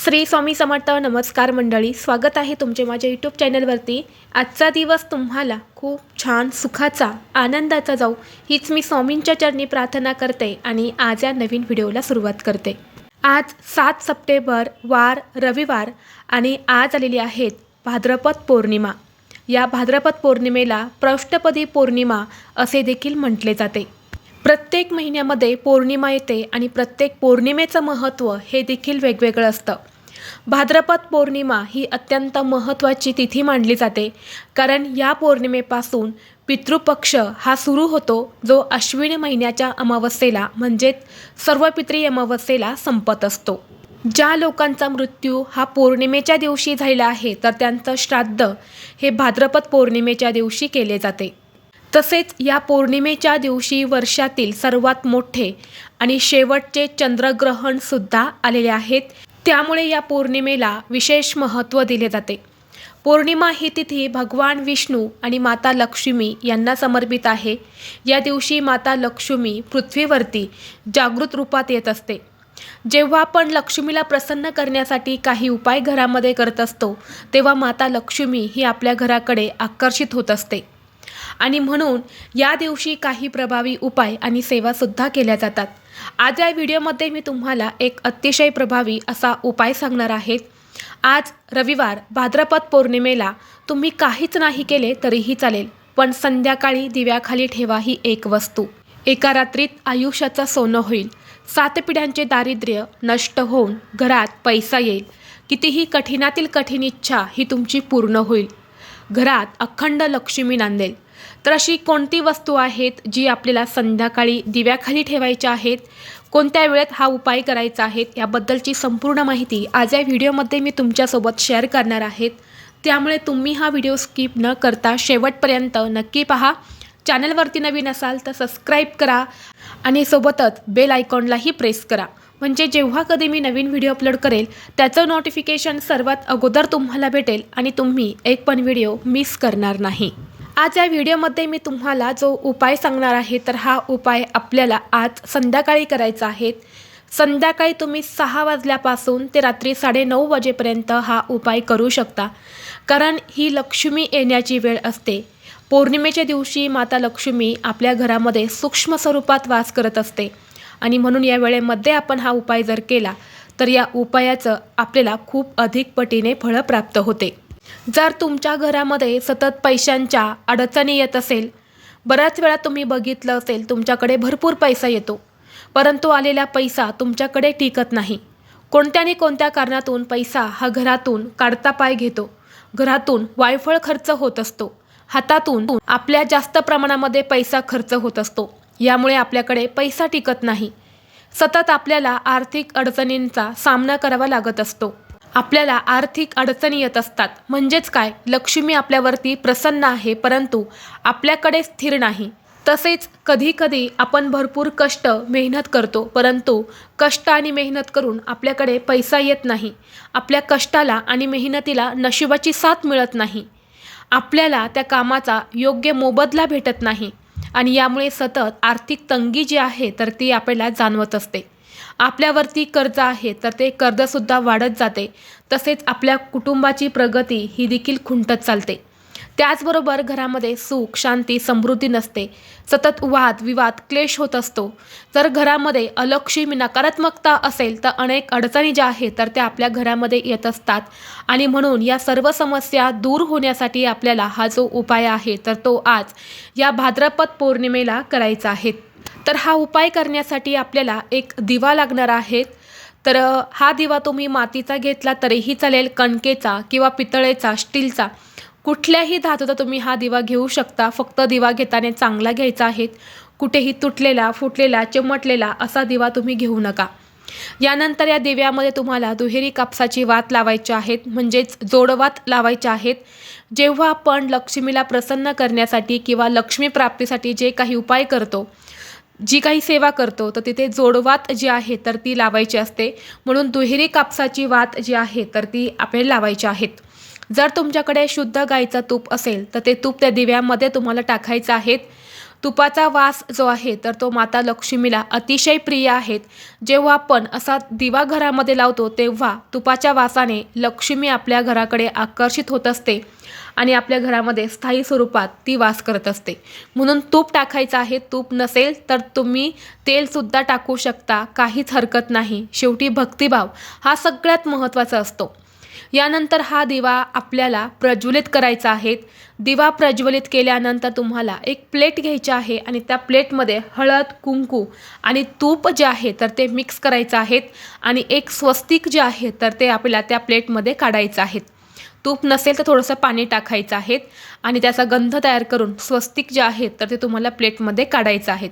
श्री स्वामी समर्थ नमस्कार मंडळी स्वागत आहे तुमचे माझ्या यूट्यूब चॅनलवरती आजचा दिवस तुम्हाला खूप छान सुखाचा आनंदाचा जाऊ हीच मी स्वामींच्या चरणी प्रार्थना करते आणि आज या नवीन व्हिडिओला सुरुवात करते. आज सात सप्टेंबर वार रविवार आणि आज आलेली आहेत भाद्रपद पौर्णिमा. या भाद्रपद पौर्णिमेला पृष्ठपदी पौर्णिमा असे देखील म्हटले जाते. प्रत्येक महिन्यामध्ये पौर्णिमा येते आणि प्रत्येक पौर्णिमेचं महत्त्व हे देखील वेगवेगळं असतं. भाद्रपद पौर्णिमा ही अत्यंत महत्त्वाची तिथी मानली जाते. कारण या पौर्णिमेपासून पितृपक्ष हा सुरू होतो जो अश्विन महिन्याच्या अमावस्येला म्हणजेच सर्व पित्री अमावस्येला संपत असतो. ज्या लोकांचा मृत्यू हा पौर्णिमेच्या दिवशी झालेला आहे तर त्यांचं श्राद्ध हे भाद्रपद पौर्णिमेच्या दिवशी केले जाते. तसेच या पौर्णिमेच्या दिवशी वर्षातील सर्वात मोठे आणि शेवटचे चंद्रग्रहणसुद्धा आलेले आहेत त्यामुळे या पौर्णिमेला विशेष महत्त्व दिले जाते. पौर्णिमा ही तिथी भगवान विष्णू आणि माता लक्ष्मी यांना समर्पित आहे. या दिवशी माता लक्ष्मी पृथ्वीवरती जागृत रूपात येत असते. जेव्हा आपण लक्ष्मीला प्रसन्न करण्यासाठी काही उपाय घरामध्ये करत असतो तेव्हा माता लक्ष्मी ही आपल्या घराकडे आकर्षित होत असते. आणि म्हणून या दिवशी काही प्रभावी उपाय आणि सेवासुद्धा केल्या जातात. आज या व्हिडिओमध्ये मी तुम्हाला एक अतिशय प्रभावी असा उपाय सांगणार आहे. आज रविवार भाद्रपद पौर्णिमेला तुम्ही काहीच नाही केले तरीही चालेल पण संध्याकाळी दिव्याखाली ठेवा ही एक वस्तू. एका रात्रीत आयुष्याचं सोनं होईल. सात पिढ्यांचे दारिद्र्य नष्ट होऊन घरात पैसा येईल. कितीही कठीणातील कठीण इच्छा ही तुमची पूर्ण होईल. घरात अखंड लक्ष्मी नांदेल. तर अशी कोणती वस्तू आहेत जी आपल्याला संध्याकाळी दिव्याखाली ठेवायच्या आहेत? कोणत्या वेळेत हा उपाय करायचा आहे? याबद्दलची संपूर्ण माहिती आज या व्हिडिओमध्ये मी तुमच्यासोबत शेअर करणार आहेत. त्यामुळे तुम्ही हा व्हिडिओ स्किप न करता शेवटपर्यंत नक्की पहा. चॅनलवरती नवीन असाल तर सबस्क्राईब करा आणि सोबतच बेल आयकॉनलाही प्रेस करा. म्हणजे जेव्हा कधी मी नवीन व्हिडिओ अपलोड करेल त्याचं नोटिफिकेशन सर्वात अगोदर तुम्हाला भेटेल आणि तुम्ही एक पण व्हिडिओ मिस करणार नाही. आज या व्हिडिओमध्ये मी तुम्हाला जो उपाय सांगणार आहे तर हा उपाय आपल्याला आज संध्याकाळी करायचा आहे. संध्याकाळी तुम्ही सहा वाजल्यापासून ते रात्री साडेनऊ वाजेपर्यंत हा उपाय करू शकता. कारण ही लक्ष्मी येण्याची वेळ असते. पौर्णिमेच्या दिवशी माता लक्ष्मी आपल्या घरामध्ये सूक्ष्म स्वरूपात वास करत असते. आणि म्हणून या वेळेमध्ये आपण हा उपाय जर केला तर या उपायाचं आपल्याला खूप अधिक पटीने फळं प्राप्त होते. जर तुमच्या घरामध्ये सतत पैशांच्या अडचणी येत असेल बऱ्याच वेळा तुम्ही बघितलं असेल तुमच्याकडे भरपूर पैसा येतो. परंतु आलेला पैसा तुमच्याकडे टिकत नाही. कोणत्याने कोणत्या कारणातून पैसा हा घरातून काढता पाय घेतो? घरातून वायफळ खर्च होत असतो. हातातून आपल्या जास्त प्रमाणामध्ये पैसा खर्च होत असतो. यामुळे आपल्याकडे पैसा टिकत नाही. सतत आपल्याला आर्थिक अडचणींचा सामना करावा लागत असतो. आपल्याला आर्थिक अडचणी येत असतात. म्हणजेच काय? लक्ष्मी आपल्यावरती प्रसन्न आहे परंतु आपल्याकडे स्थिर नाही. तसेच कधीकधी आपण भरपूर कष्ट मेहनत करतो परंतु कष्ट आणि मेहनत करून आपल्याकडे पैसा येत नाही. आपल्या कष्टाला आणि मेहनतीला नशिबाची साथ मिळत नाही. आपल्याला त्या कामाचा योग्य मोबदला भेटत नाही. आणि यामुळे सतत आर्थिक तंगी जी आहे तर ती आपल्याला जाणवत असते. आपल्यावरती कर्ज आहे तर ते कर्जसुद्धा वाढत जाते. तसेच आपल्या कुटुंबाची प्रगती ही देखील खुंटत चालते. त्याचबरोबर घरामध्ये सुख शांती समृद्धी नसते. सतत वाद विवाद क्लेश होत असतो. जर घरामध्ये अलक्षमी नकारात्मकता असेल तर अनेक अडचणी ज्या आहेत तर त्या आपल्या घरामध्ये येत असतात. आणि म्हणून या सर्व समस्या दूर होण्यासाठी आपल्याला हा जो उपाय आहे तर तो आज या भाद्रपद पौर्णिमेला करायचा आहे. तर हा उपाय करण्यासाठी आपल्याला एक दिवा लागणार आहे. तर हा दिवा तुम्ही मातीचा घेतला तरीही चालेल कणकेचा किंवा पितळेचा स्टीलचा. कुठल्याही धातूचा तुम्ही हा दिवा घेऊ शकता. फक्त दिवा घेताना चांगला घ्यायचा आहे. कुठेही तुटलेला फुटलेला चिमटलेला असा दिवा तुम्ही घेऊ नका. यानंतर या दिव्यामध्ये तुम्हाला दुहेरी कापसाची वात लावायची आहेत. म्हणजेच जोडवात लावायच्या आहेत. जेव्हा आपण लक्ष्मीला प्रसन्न करण्यासाठी किंवा लक्ष्मी प्राप्तीसाठी जे काही उपाय करतो जी काही सेवा करतो तर तिथे जोडवात जी आहे तर ती लावायची असते. म्हणून दुहेरी कापसाची वात जी आहे तर ती आपल्याला लावायची आहेत. जर तुमच्याकडे शुद्ध गाईचा तूप असेल तर ते तूप त्या दिव्यामध्ये तुम्हाला टाकायचं आहे तुपाचा वास जो आहे तर तो माता लक्ष्मीला अतिशय प्रिय आहेत. जेव्हा आपण असा दिवा घरामध्ये लावतो तेव्हा तुपाच्या वासाने लक्ष्मी आपल्या घराकडे आकर्षित होत असते. आणि आपल्या घरामध्ये स्थायी स्वरूपात ती वास करत असते. म्हणून तूप टाकायचं आहे तूप नसेल तर तुम्ही तेलसुद्धा टाकू शकता काहीच हरकत नाही. शेवटी भक्तिभाव हा सगळ्यात महत्त्वाचा असतो. यानंतर हा दिवा आपल्याला प्रज्वलित करायचा आहे. दिवा प्रज्वलित केल्यानंतर तुम्हाला एक प्लेट घ्यायची आहे आणि त्या प्लेटमध्ये हळद कुंकू आणि तूप जे आहे तर ते मिक्स करायचं आहेत आणि एक स्वस्तिक जे आहे तर ते आपल्याला त्या प्लेटमध्ये काढायचं आहेत तूप नसेल तर थोडंसं पाणी टाकायचं आहे आणि त्याचा गंध तयार करून स्वस्तिक जे आहेत तर ते तुम्हाला प्लेटमध्ये काढायचं आहेत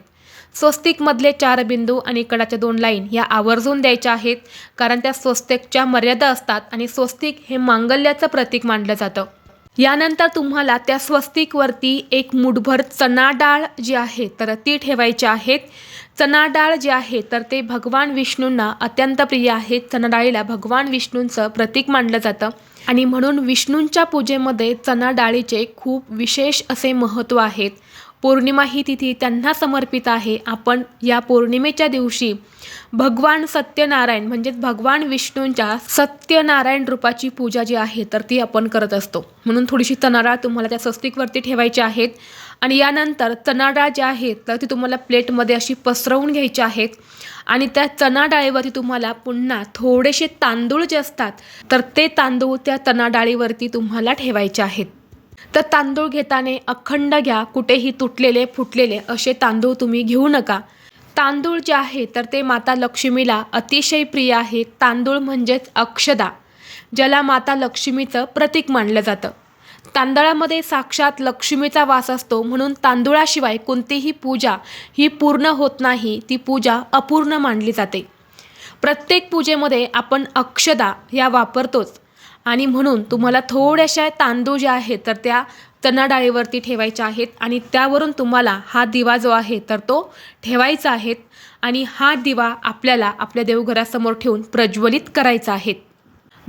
स्वस्तिकमधले चार बिंदू आणि कडाच्या दोन लाईन या आवर्जून द्यायच्या आहेत कारण त्या स्वस्तिकच्या मर्यादा असतात आणि स्वस्तिक हे मांगल्याचं प्रतीक मानलं जातं. यानंतर तुम्हाला त्या स्वस्तिकवरती एक मुठभर चना डाळ जी आहे तर ती ठेवायची आहेत चना डाळ जे आहे तर ते भगवान विष्णूंना अत्यंत प्रिय आहे. चना डाळीला भगवान विष्णूंचं प्रतीक मानलं जातं. आणि म्हणून विष्णूंच्या पूजेमध्ये चणा डाळीचे खूप विशेष असे महत्त्व आहेत. पौर्णिमा ही तिथी त्यांना समर्पित आहे. आपण या पौर्णिमेच्या दिवशी भगवान सत्यनारायण म्हणजेच भगवान विष्णूंच्या सत्यनारायण रूपाची पूजा जी आहे तर ती आपण करत असतो. म्हणून थोडीशी चणाडाळ तुम्हाला त्या स्वस्तिकवरती ठेवायची आहेत. आणि यानंतर चणाडाळ ज्या आहे तर ती तुम्हाला प्लेटमध्ये अशी पसरवून घ्यायची आहेत. आणि त्या चणा डाळीवरती तुम्हाला पुन्हा थोडेसे तांदूळ जे असतात तर ते तांदूळ त्या चणा डाळीवरती तुम्हाला ठेवायचे आहेत. तर तांदूळ घेताना अखंड घ्या कुठेही तुटलेले फुटलेले असे तांदूळ तुम्ही घेऊ नका. तांदूळ जे आहे तर ते माता लक्ष्मीला अतिशय प्रिय आहे. तांदूळ म्हणजेच अक्षदा ज्याला माता लक्ष्मीचं प्रतीक मानलं जातं. तांदळामध्ये साक्षात लक्ष्मीचा वास असतो. म्हणून तांदुळाशिवाय कोणतीही पूजा ही पूर्ण होत नाही. ती पूजा अपूर्ण मानली जाते. प्रत्येक पूजेमध्ये आपण अक्षदा या वापरतोच. आणि म्हणून तुम्हाला थोड्याशा तांदूळ ज्या आहेत तर त्या चणा डाळीवरती ठेवायच्या आहेत आणि त्यावरून तुम्हाला हा दिवा जो आहे तर तो ठेवायचा आहे. आणि हा दिवा आपल्याला आपल्या देवघरासमोर ठेवून प्रज्वलित करायचा आहे.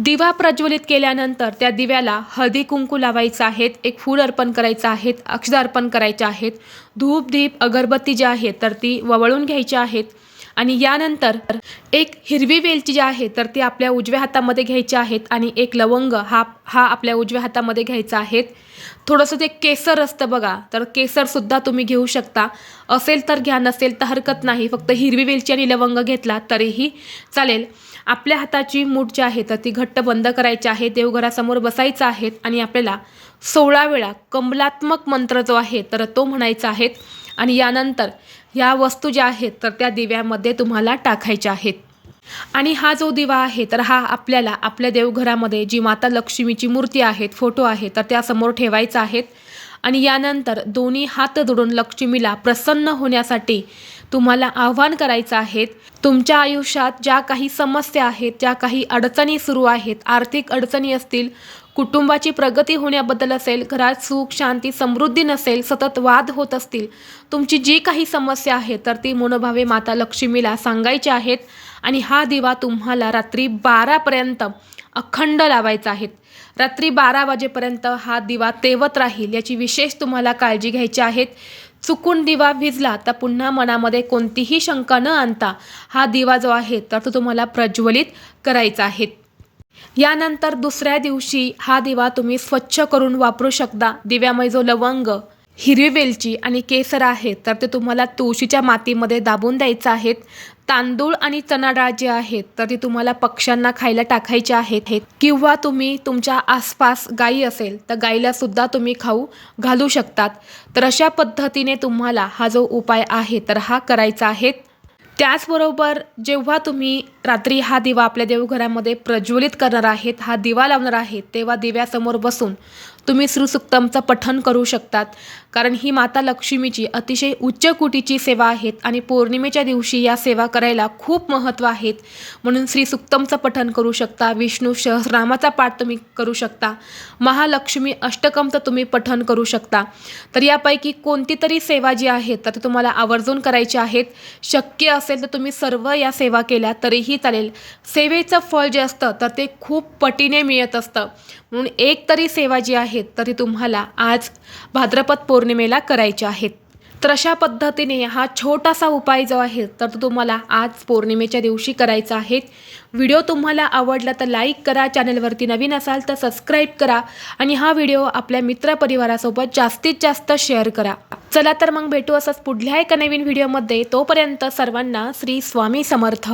दिवा प्रज्वलित केल्यानंतर त्या दिव्याला हळदी कुंकू लावायचं आहेत एक फूल अर्पण करायचं आहेत अक्षर अर्पण करायचे आहेत. धूप दीप अगरबत्ती जी आहे तर ती ववळून घ्यायची आहेत. आणि यानंतर एक हिरवी वेलची जी आहे तर ती आपल्या उजव्या हातामध्ये घ्यायची आहेत. आणि एक लवंग हा हा आपल्या उजव्या हातामध्ये घ्यायचा आहेत थोडंसं ते केसर असतं बघा तर केसरसुद्धा तुम्ही घेऊ शकता. असेल तर घ्या नसेल तर हरकत नाही. फक्त हिरवी वेलची आणि लवंग घेतला तरीही चालेल. आपल्या हाताची मूठ जी आहे तर ती घट्ट बंद करायची आहे. देवघरासमोर बसायचं आहे आणि आपल्याला सोळा वेळा कमलात्मक मंत्र जो आहे तर तो म्हणायचा आहे. आणि यानंतर ह्या वस्तू ज्या आहेत तर त्या दिव्यामध्ये तुम्हाला टाकायच्या आहेत. आणि हा जो दिवा आहे तर हा आपल्याला आपल्या देवघरामध्ये जी माता लक्ष्मीची मूर्ती आहेत फोटो आहे तर त्यासमोर ठेवायचा आहेत. आणि यानंतर दोन्ही हात जोडून लक्ष्मीला प्रसन्न होण्यासाठी तुम्हाला आव्हान करायचं आहेत तुमच्या आयुष्यात ज्या काही समस्या आहेत ज्या काही अडचणी सुरू आहेत आर्थिक अडचणी असतील कुटुंबाची प्रगती होण्याबद्दल असेल घरात सुख शांती समृद्धी नसेल सतत वाद होत असतील तुमची जी काही समस्या आहे तर ती मनोभावे माता लक्ष्मीला सांगायची आहेत. आणि हा दिवा तुम्हाला रात्री बारापर्यंत अखंड लावायचा आहे. रात्री बारा वाजेपर्यंत हा दिवा तेवत राहील याची विशेष तुम्हाला काळजी घ्यायची आहेत चुकून दिवा विजला तर पुन्हा मनामध्ये कोणतीही शंका न आणता हा दिवा जो आहे तर तो तुम्हाला प्रज्वलित करायचा आहे. यानंतर दुसऱ्या दिवशी हा दिवा तुम्ही स्वच्छ करून वापरू शकता. दिव्यामध्ये जो लवंग हिरवी वेलची आणि केसर आहे तर ते तुम्हाला तुळशीच्या मातीमध्ये दाबून द्यायचं आहेत तांदूळ आणि चणा डाळ जे आहेत तर ती तुम्हाला पक्ष्यांना खायला टाकायचे आहेत. किंवा तुम्ही तुमच्या आसपास गाई असेल तर गाईला सुद्धा तुम्ही खाऊ घालू शकतात. तर अशा पद्धतीने तुम्हाला हा जो उपाय आहे तर हा करायचा आहे. त्याचबरोबर जेव्हा तुम्ही रात्री हा दिवा आपल्या देवघरामध्ये प्रज्वलित करणार आहेत हा दिवा लावणार आहेत तेव्हा दिव्यासमोर बसून तुम्ही श्रीसुक्तमचं पठन करू शकतात. कारण ही माता लक्ष्मीची अतिशय उच्च कोटीची सेवा आहेत आणि पौर्णिमेच्या दिवशी या सेवा करायला खूप महत्त्व आहेत. म्हणून श्रीसुक्तमचं पठन करू शकता विष्णू सहस्रामाचा पाठ तुम्ही करू शकता महालक्ष्मी अष्टकमचं तुम्ही पठन करू शकता. तर यापैकी कोणती तरी सेवा जी आहे तर तुम्हाला आवर्जून करायची आहेत. शक्य असेल तर तुम्ही सर्व या सेवा केल्या तरीही चालेल. सेवेचं फळ जे असतं तर ते खूप पटीने मिळत असतं. म्हणून एक तरी सेवा जी आहे तरी तुम्हाला आज भाद्रपद पौर्णिमेला करायच्या आहेत तर अशा पद्धतीने हा छोटासा उपाय जो आहे तर तो तुम्हाला आज पौर्णिमेच्या दिवशी करायचा आहे. व्हिडिओ तुम्हाला आवडला तर लाईक करा चॅनलवरती नवीन असाल तर सबस्क्राईब करा आणि हा व्हिडिओ आपल्या मित्रपरिवारासोबत जास्तीत जास्त शेअर करा. चला तर मग भेटू असंच पुढल्या एका नवीन व्हिडिओमध्ये. तोपर्यंत सर्वांना श्री स्वामी समर्थ.